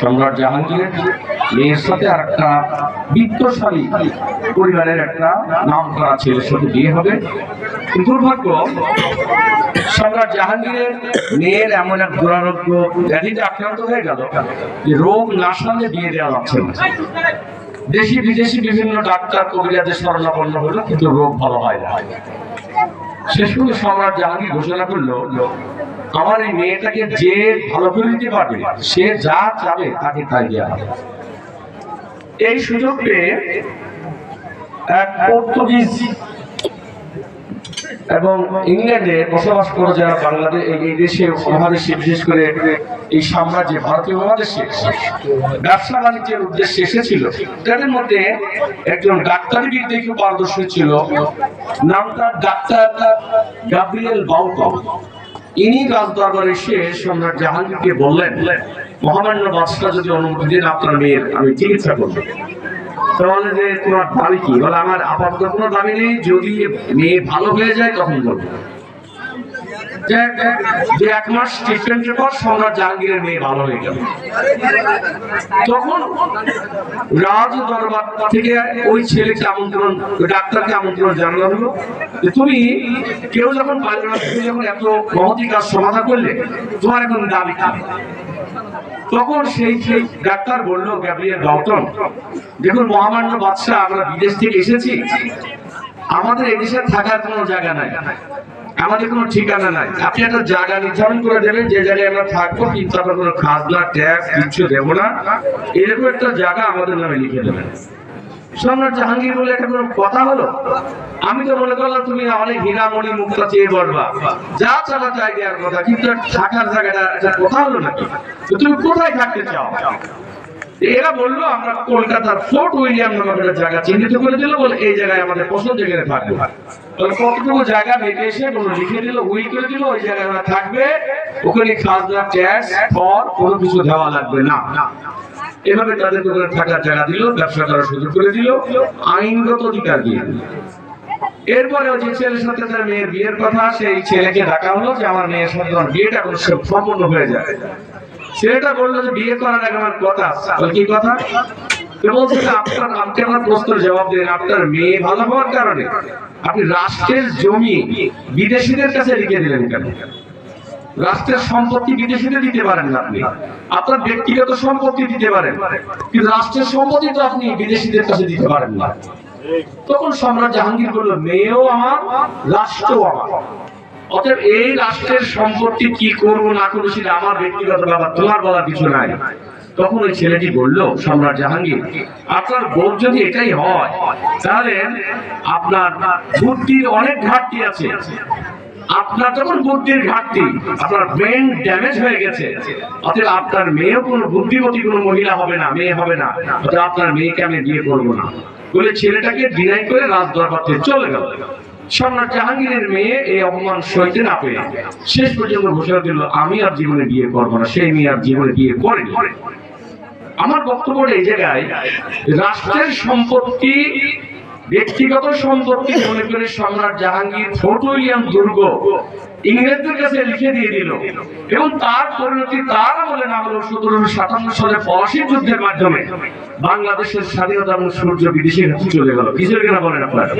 সম্রাট জাহাঙ্গীরের মেয়ের সাথে আর একটা বিত্তশালী পরিবারের একটা নাম করা ছেলের সাথে বিয়ে হবে। দুর্ভাগ্য, সম্রাট জাহাঙ্গীরের মেয়ের এমন এক দুরারোগ্য ব্যাধিতে আক্রান্ত হয়ে গেল যে রোগ না সারলে বিয়ে দেওয়া যাচ্ছে না। দেশি বিদেশি বিভিন্ন ডাক্তার কবিরাজের শরণাপন্ন হলো, কিন্তু রোগ ভালো হয় না। শেষ পর্যন্ত সম্রাট জাহাঙ্গীর ঘোষণা করল আমার এই মেয়েটাকে যে ভালো করে দিতে পারবে, সে যা চাবে তাকে তাই দেওয়া হবে। এই সুযোগ পেয়ে এক পর্তুগিজ এবং ইংল্যান্ডে বসবাস করে যারা বাংলাদেশ, এই- দেশে মহাদেশে বিশেষ করে এই সাম্রাজ্যে, ভারতীয় মহাদেশে ব্যবসা বাণিজ্যের উদ্দেশ্যে এসেছিল। তাদের মধ্যে একজন ডাক্তারি বিদ্যায় খুব পারদর্শী ছিল নামটা ডাক্তার গাব্রিয়েল বাউকম। ইনি রাজ দরবারে এসে সম্রাট জাহাঙ্গীরকে বললেন, মহামান্য বাদশাহ যদি অনুমতি দেন, আপনার মেয়ের আমি চিকিৎসা করব। তাহলে যে তোমার দাবি কি? বলে, আমার আপাতত কোনো দাবি নেই, যদি মেয়ে ভালো হয়ে যায়, তখন বলব। যে- যে এক মাস ট্রিটমেন্টের পর সম্রাট জাহাঙ্গীরের মেয়ে ভালো হয়ে গেল। তখন রাজ দরবার থেকে ওই ছেলেকে আমন্ত্রণ ডাক্তারকে আমন্ত্রণ জানানো হলো যে তুমি কেউ যখন তুমি যখন এত মহতি কাজ সমাধান করলে, তোমার এখন দাবি তখন সেই সেই ডাক্তার বলল, গ্যাব্রিয়েল গৌতম, দেখুন মহামান্য বাদশাহ, আমরা বিদেশ থেকে এসেছি। আমাদের এদেশে থাকার কোনো জায়গা নাই। আমাদের কোনো ঠিকানা নাই। আপনি একটা জায়গা নির্ধারণ করে দেবেন যে জায়গায় আমরা থাকব, কিন্তু আমরা কোনো খাজনা, ট্যাক্স কিছু দেবো না। এরকম একটা জায়গা আমাদের নামে লিখে দেবেন সম্রাট জাহাঙ্গীর বলে একটা কোনো কথা হলো? আমি তো মনে করলাম তুমি অনেক হীরামণি মুক্তা চেয়ে বলবা। যা চালা চাই দেওয়ার কথা, কিন্তু থাকার জায়গাটা, একটা কথা হলো নাকি? তুমি কোথায় থাকতে চাও? এরা বলল, আমরা কলকাতার ফোর্ট উইলিয়াম নামক একটা জায়গা চিহ্নিত করে দিল বলে এই জায়গায় আমাদের পছন্দ যেখানে থাকব। কতটুকু জায়গা ভেবে এসে বলল লিখে দিল উইল করে দিল, ওই জায়গায় ওরা থাকবে। ওখানে খাজনা ট্যাক্স কর কোনো কিছু দেওয়া লাগবে না। এভাবে তাদেরকে ওখানে থাকার জায়গা দিল, ব্যবসা করার সুযোগ করে দিল, আইনগত অধিকার দিয়ে দিল। এরপরে ওই যে ছেলের সাথে তার মেয়ের বিয়ের কথা, সেই ছেলেকে ডাকা হলো যে, আমার মেয়ের সাথে বিয়েটা কোনো সম্পূর্ণ হয়ে যায়। ছেলেটা বলল যে বিয়ে করার আগে আমার কথা। কি কথা? আপনার জবাব আপনার মেয়ে ভালো হওয়ার কারণে। আপনি রাষ্ট্রের জমি বিদেশিদের কাছে দিলেন রাষ্ট্রের সম্পত্তি দিতে পারেন না আপনি। আপনার ব্যক্তিগত সম্পত্তি দিতে পারেন। কিন্তু রাষ্ট্রের সম্পত্তি তো আপনি বিদেশিদের কাছে দিতে পারেন না। তখন সম্রাট জাহাঙ্গীর বলল, মেয়েও আমার, রাষ্ট্রও আমার। অতএব এই রাষ্ট্রের সম্পত্তি কি করব, না করব সেটা আমার ব্যক্তিগত ব্যাপার, তোমার বলার কিছু নাই। তখন ওই ছেলেটি বলল, সম্রাট জাহাঙ্গীর, আপনার বোধ যদি এটাই হয়, তাহলে আপনার বুদ্ধির অনেক ঘাটতি আছে। আপনার যখন বুদ্ধির ঘাটতি, আপনার ব্রেন ড্যামেজ হয়ে গেছে, অতএব আপনার মেয়েও কোনো বুদ্ধিমতী, কোনো মহিলা হবে না, মেয়ে হবে না, অতএব আপনার মেয়েকে আমি বিয়ে করব না। বলে ছেলেটাকে ডিনাই করে রাজ দরবার চলে গেল। সম্রাট জাহাঙ্গীরের মেয়ে এই অপমান সইতে না পেরে শেষ পর্যন্ত ঘোষণা দিল, আমি আর জীবনে বিয়ে করব না, সেই মেয়ে আর জীবনে বিয়ে করেনি আমার বক্তব্য এই জায়গায়, রাষ্ট্রের সম্পত্তি, ব্যক্তিগত সম্পত্তি, মনে করে সম্রাট জাহাঙ্গীর ফোর্ট উইলিয়াম দুর্গ ইংরেজদের কাছে লিখে দিয়ে দিল। এবং তার পরিণতি তার আমলে না হলো সতেরোশো সাতান্ন সালে ফরাসি যুদ্ধের মাধ্যমে বাংলাদেশের স্বাধীনতা এবং সূর্য বিদেশের হাতে চলে গেল। কিসের কিনা বলেন আপনারা?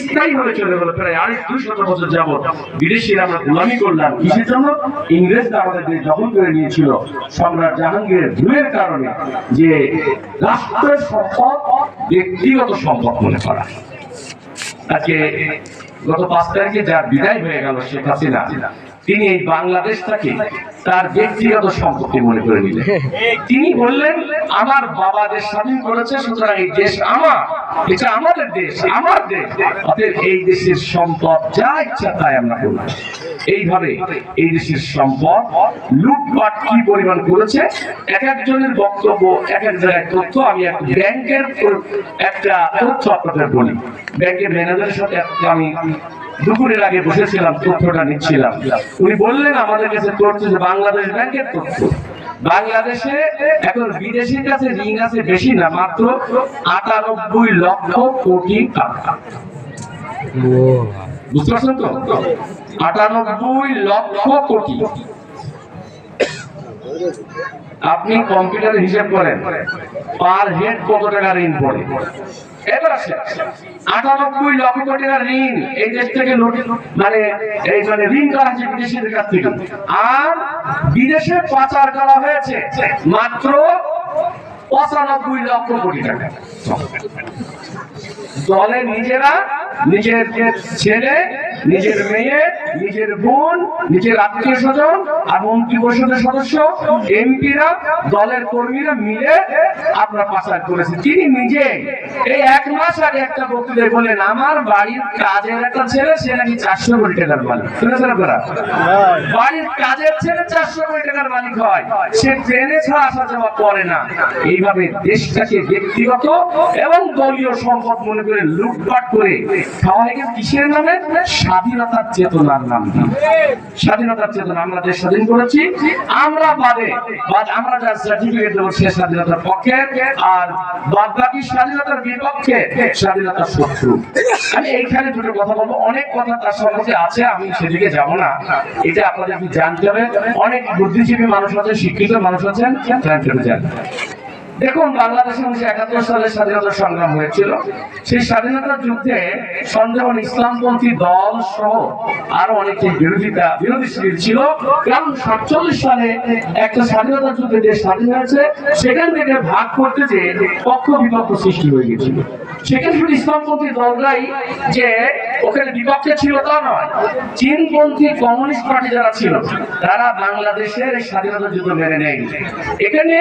স্থায়ী ভাবে চলে গেল। প্রায় আড়াই দুই শত বছর যাবত বিদেশিরা আমরা গোলামি করলাম। কিসের জন্য? ইংরেজরা আমাদের দেশ দখল করে নিয়েছিল। সম্রাট জাহাঙ্গীরের ভুলের কারণে যে রাষ্ট্রের সম্পদ, ব্যক্তিগত সম্পদ মনে করা। আজকে গত পাঁচ তারিখে যার বিদায় হয়ে গেল শেখ হাসিনা তিনি এই বাংলাদেশটাকে তার ব্যক্তিগত সম্পত্তি মনে করে নিলেন। তিনি বললেন আমার বাবা দেশ স্বাধীন করেছে সুতরাং এই দেশ আমার। এটা আমাদের দেশ আমার দেশ। অতএব এই দেশের সম্পদ যা ইচ্ছা তাই আমরা করব। এইভাবে এই দেশের সম্পদ লুটপাট কি পরিমাণ করেছে এক একজনের বক্তব্য এক এক জায়গায় তথ্য। আমি এক ব্যাংকের একটা তথ্য আপনাদের বলি। ব্যাংকের ম্যানেজারের সাথে আমি দুপুরের আগে বসেছিলাম তথ্যটা নিচ্ছিলাম। উনি বললেন আমাদের কাছে তথ্য যে বাংলাদেশ ব্যাংকের তথ্য বাংলাদেশে এখন বিদেশির কাছে ঋণ আছে বেশি না, মাত্র আটানব্বই লক্ষ কোটি টাকা। বুঝতে পারছেন তো? আটানব্বই লক্ষ কোটি। আপনি কম্পিউটারে হিসেব করেন, পার হেড কত টাকা ঋণ পড়ে? লক্ষ কোটি টাকা ঋণ এই দেশ থেকে মানে মানে ঋণ করা হয়েছে কাছ থেকে। আর বিদেশে পাচার করা হয়েছে মাত্র লক্ষ কোটি টাকা। দলে নিজেরা, নিজের ছেলে, নিজের মেয়ে নিজের বোন, নিজের আত্মীয় স্বজন আর মন্ত্রী পরিষদের সদস্য, এমপিরা, দলের কর্মীরা মিলে আপনারা পাচার করেছে। তিনি নিজে এই এক মাস আগে একটা বক্তৃতায় বললেন, আমার বাড়ির কাজের একটা ছেলে, সে নাকি চারশো কোটি টাকার মালিক। শুনেছেন আপনারা? বাড়ির কাজের ছেলে চারশো কোটি টাকার মালিক হয়। সে ট্রেনে ছাড়া আসা যাওয়া করে না। এইভাবে দেশটাকে ব্যক্তিগত এবং দলীয় সম্পদ মনে করে লুটপাট করে খাওয়া কিসের নামে? স্বাধীনতার চেতনার দিয়ে। স্বাধীনতার চেতনা আমরা স্বাধীন করেছি, আমরা বাদে আমরা যার সার্টিফিকেট দেবো সে স্বাধীনতার পক্ষে, আর বাদ বাকি স্বাধীনতার বিপক্ষে স্বাধীনতার শত্রু। আমি এইখানে দুটো কথা বলব। অনেক কথা তার আছে, আমি সেদিকে যাব না। এটা আপনাদেরকে জানতে হবে। অনেক বুদ্ধিজীবী মানুষ আছে শিক্ষিত মানুষ আছেন। জানতে হবে। দেখুন, বাংলাদেশে উনিশশো একাত্তর সালে স্বাধীনতা সংগ্রাম হয়েছিল। সেই স্বাধীনতা যুদ্ধে সন্দেহন ইসলামপন্থী দল সহ আরও অনেকে বিরোধিতা, বিরোধী শিবির ছিল। কারণ সাতচল্লিশ সালে একটা স্বাধীনতা যুদ্ধে দেশ স্বাধীন হয়েছে, সেখান থেকে ভাগ করতে যে পক্ষ বিপক্ষ সৃষ্টি হয়ে গেছিল। সেখানে শুধু ইসলামপন্থী দলরাই যে ওখানে বিপক্ষে ছিল তা নয়, চীনপন্থী কমিউনিস্ট পার্টি যারা ছিল, তারা বাংলাদেশের স্বাধীনতা যুদ্ধ মেনে নেয়নি। এখানে